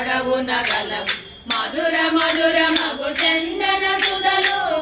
పొడవున గలవు మధుర మధుర మగు చందన సుధలో.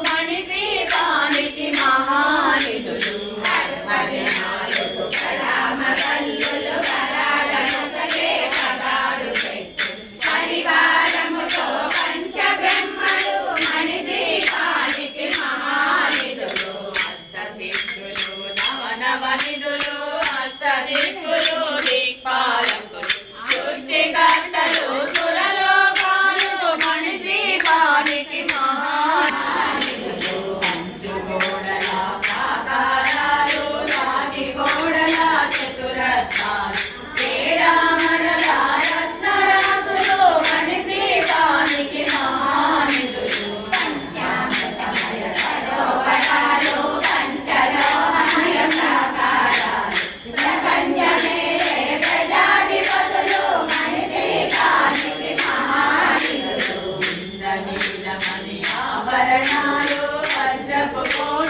Oh,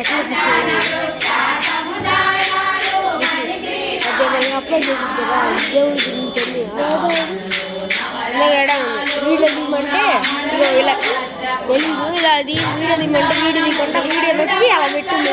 upload కదా ఇలా ఇలా అది వీడియో దిమ్మంటే వీడియో తీయకుండా వీడియో పెట్టి అలా పెట్టింది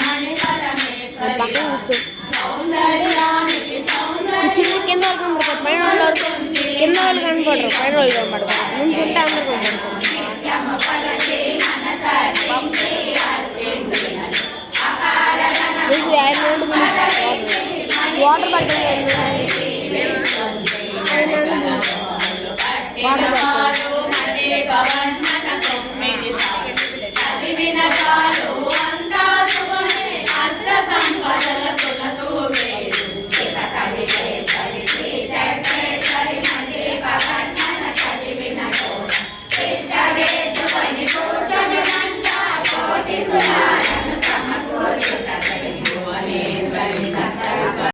పక్కన కూర్చో కూర్చుంటే కింద వాళ్ళు కనపడతారు పైన వాళ్ళు కింద వాళ్ళు కనపడరు పైన వాళ్ళు కనపడతారు ముందు ఉంటే అందరు కనపడతారు వాటర్ పడుతుంది. వాటర్